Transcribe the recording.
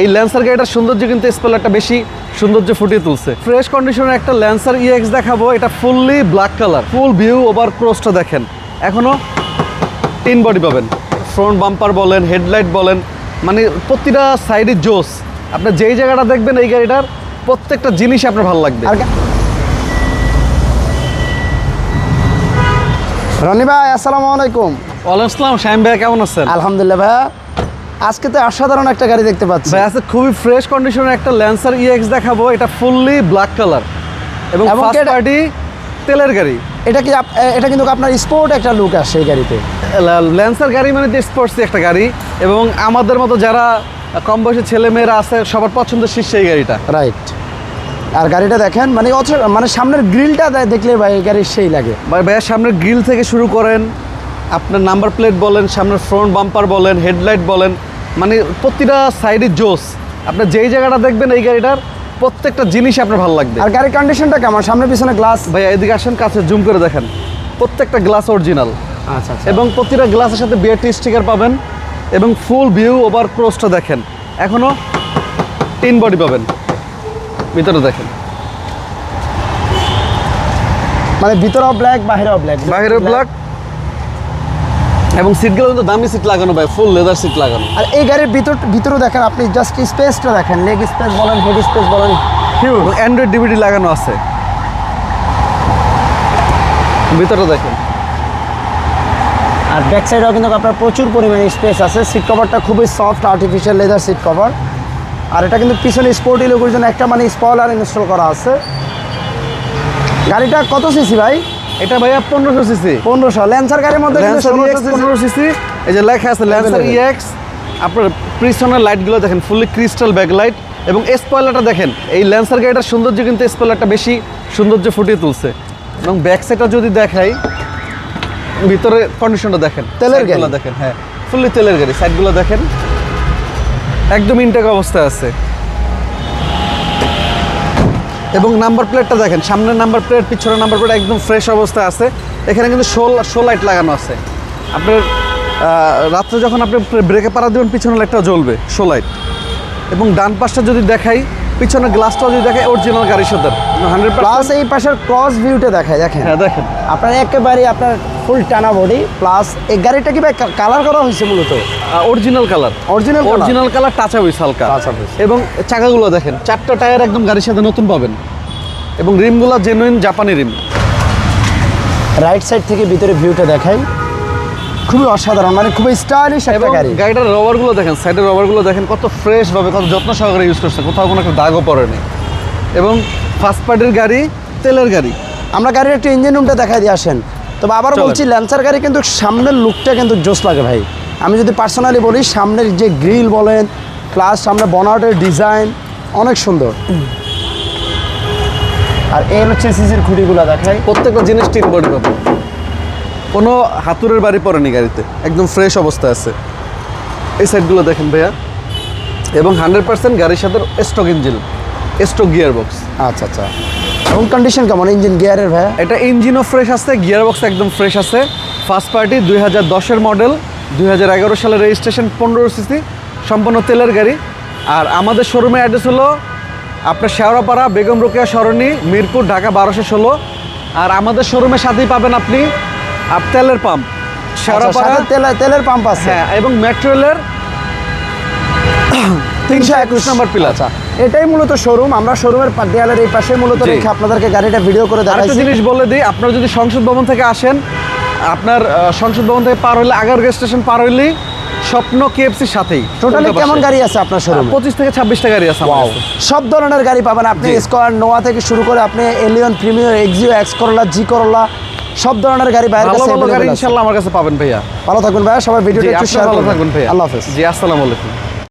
এই ল্যান্সার গাড়িটার সৌন্দর্য কিন্তু স্পেলারটা বেশি সৌন্দর্য ফুটিয়ে তুলছে। ফ্রেশ কন্ডিশনের একটা ল্যান্সার ইএক্স দেখাবো এটা fully black colour full view over ক্রোসটা দেখেন। এখনও টিন বডি পাবেন। ফ্রন্ট বাম্পার বলেন হেডলাইট বলেন মানে প্রতিটা সাইডে জোস। আপনার যেই জায়গাটা দেখবেন এই গাড়িটার প্রত্যেকটা জিনিস আপনার ভালো লাগবে। আর রনি ভাই আসসালামু আলাইকুম। ওয়ালাইকুম আসসালাম শাহিম ভাই কেমন আছেন? আলহামদুলিল্লাহ ভাইয়া। আজকে তো অসাধারণ একটা গাড়ি দেখতে পাচ্ছি। ভাই আজকে খুবই ফ্রেশ কন্ডিশনের একটা ল্যান্সার ইএক্স দেখাবো। এটা ফুললি ব্ল্যাক কালার এবং ফার্স্ট পার্টি তেলের গাড়ি। এটা কি এটা কিন্তু আপনার স্পোর্ট একটা লুক আসে এই গাড়িতে। ল্যান্সার গাড়ি মানে যে স্পোর্টস একটা গাড়ি। এবং আমাদের মতো যারা কম বয়সী ছেলে মেয়েরা আছে সবার পছন্দের শীর্ষ এই গাড়িটা। রাইট আর গাড়িটা দেখেন মানে মানে সামনের গ্রিলটা দেখলে ভাই গাড়ির সেই লাগে। ভাই ভাইয়া সামনের গ্রিল থেকে শুরু করেন। আপনার নাম্বার প্লেট বলেন সামনের ফ্রন্ট বাম্পার বলেন হেডলাইট বলেন। মানে প্রতিটা সাইডে জোস। আপনার যেই জায়গাটা দেখবেন এই গাড়িটার প্রত্যেকটা জিনিস আপনার ভালো লাগবে। আর গাড়ির কন্ডিশনটা কেমন? সামনে পিছনে গ্লাস ভাইয়া এদিকে আসেন কাছে জুম করে দেখেন। প্রত্যেকটা গ্লাস অরিজিনাল আচ্ছা আচ্ছা। এবং প্রতিটা গ্লাসের সাথে বিআরটি স্টিকার পাবেন এবং ফুল ভিউ ওভার ক্রোসটা দেখেন। এখনও তিন বডি পাবেন। ভিতরে দেখেন। মানে ভিতরেও ব্ল্যাক বাহিরেও ব্ল্যাক বাইরে ব্ল্যাক এবং সিটগুলো কিন্তু দামি সিট লাগানো ভাই ফুল লেদার সিট লাগানো। আর এই গাড়ির ভিতর ভিতরে দেখেন আপনি জাস্ট স্পেসটা দেখেন লেগ স্পেস বলেন হেড স্পেস বলেন অ্যান্ড্রয়েড ডিভিডি লাগানো আছে। ভিতরে দেখেন। আর ব্যাক সাইডেও কিন্তু আপনার প্রচুর পরিমাণে স্পেস আছে। সিট কভারটা খুবই soft artificial leather seat cover আর এটা কিন্তু পিছনে স্পোর্টি লোকের জন্য একটা মানে স্পয়লার ইনস্টল করা আছে। গাড়িটা কত সিসি ভাই? এটা ভাইয়া পনেরোশো সিসি। পনেরোশো। ল্যান্সার গাড়ির মধ্যে কিন্তু ল্যান্সার 1600 ইএক্স cc পনেরো সিসি। এই যে লেখা আছে ল্যান্সার ইএক্স আপনার পিছনের লাইটগুলো দেখেন ফুললি ক্রিস্টাল ব্যাকলাইট এবং স্পয়লারটা দেখেন এই ল্যান্সার গাড়িটার সৌন্দর্য কিন্তু স্পয়লারটা বেশি সৌন্দর্য ফুটিয়ে তুলছে। এবং ব্যাক সাইডটা যদি দেখাই ভিতরে কন্ডিশনটা দেখেন তেলের Side গুলো গাড়ি। দেখেন হ্যাঁ। ফুললি তেলের গাড়ি সাইডগুলো দেখেন। একদম ইনটেক অবস্থায় আছে। এবং নাম্বার প্লেটটা দেখেন সামনের নাম্বার প্লেট পিছনের নাম্বার প্লেট একদম ফ্রেশ অবস্থায় আছে। এখানে কিন্তু শো শো লাইট লাগানো আছে। আপনার রাত্রে যখন আপনি ব্রেকে পাড়া দেবেন পিছনের লাইটটা জ্বলবে শো লাইট এবং ডান পাশটা যদি দেখাই পিছনের গ্লাসটাও যদি দেখে অরিজিনাল গাড়ির সাথে। হান্ড্রেড প্লাস এই পাশের ক্রস ভিউটা দেখায় দেখেন। হ্যাঁ দেখেন। আপনার একেবারে আপনার ফুল টানা বডি প্লাস এই গাড়িটা কি ভাই কালার করা হয়েছে মূলত? Original colour original original colour টাচা হয়েছে হালকা। এবং চাকাগুলো দেখেন চারটা টায়ার একদম গাড়ির সাথে নতুন পাবেন। এবং রিমগুলো জেনুইন জাপানি রিম। রাইট সাইড থেকে ভিতরে ভিউটা দেখাই। খুবই অসাধারণ মানে খুবই স্টাইলিশ একটা গাড়ি। গাড়িটার রবারগুলো দেখেন সাইডের রবারগুলো দেখেন কত ফ্রেশ ভাবে কত যত্ন সহকারে ইউজ করছে কোথাও কোনো একটা দাগও পড়েনি। এবং ফার্স্ট পার্টির গাড়ি তেলের গাড়ি। আমরা গাড়ির একটু ইঞ্জিন রুমটা দেখাই দিয়ে আসেন। তবে আবার বলছি ল্যান্সার গাড়ি কিন্তু সামনের লুকটা কিন্তু জোস লাগে ভাই। আমি যদি পার্সোনালি বলি সামনের যে গ্রিল বলেন প্লাস সামনে বনাটের ডিজাইন অনেক সুন্দর। আর এই হচ্ছে সিসির খুঁটিগুলো দেখাই প্রত্যেকটা জিনিস তিন বডি পাবে কোনো হাতুরের বাড়ি পড়েনি গাড়িতে একদম ফ্রেশ অবস্থা আছে। এই সাইডগুলো দেখেন ভাইয়া। এবং হান্ড্রেড পার্সেন্ট গাড়ির সাথে stock engine stock gear box আচ্ছা আচ্ছা। এবং কন্ডিশন কেমন? ইঞ্জিন গিয়ারের ভাইয়া? এটা ইঞ্জিনও ফ্রেশ আছে গিয়ার বক্স একদম ফ্রেশ আছে। ফার্স্ট পার্টি দুই হাজার দশের মডেল দুই হাজার এগারো সালের রেজিস্ট্রেশন পনেরো সিসি সম্পূর্ণ তেলের গাড়ি। আর আমাদের শোরুমের অ্যাড্রেস হলো আপনার শেওড়াপাড়া বেগম রোকেয়া সরণি মিরপুর ঢাকা বারোশো ষোলো। আর আমাদের শোরুমের সাথেই পাবেন আপনি আপ তেলের পাম্প আচ্ছা, শেওড়াপাড়া তেলের পাম্প আছে। হ্যাঁ এবং মেট্রো রেলের তিনশো একুশ। নম্বর পিলার আচ্ছা। এটাই মূলত শোরুম আমরা শোরুমের দেয়ালের এই পাশে মূলত রেখে আপনাদেরকে গাড়িটা ভিডিও করে দেখাইছি। জিনিস বলে দিই আপনারা যদি সংসদ ভবন থেকে আসেন আপনার সংসদ ভবন থেকে পার হইলে আগারগাঁ স্টেশন পার হইলেই স্বপ্ন কেএফসির সাথেই। টোটালি কেমন গাড়ি আছে আপনার শোরুমে পঁচিশ থেকে ছাব্বিশটা গাড়ি আছে সব ধরনের গাড়ি পাবেন আপনি। স্কোয়ার নোয়া থেকে শুরু করে আপনি Allion premier Axio X Corolla জি করলা সব ধরনের গাড়ি বাইরের ভালো কাছে ভালো গাড়ি। ইনশাল্লাহ আমার কাছে পাবেন ভাইয়া। ভালো থাকবেন ভাইয়া সবাই ভিডিওটা একটু শেয়ার ভালো করবেন। থাকবেন ভাইয়া। আল্লাহ হাফেজ। জি আসসালামু আলাইকুম।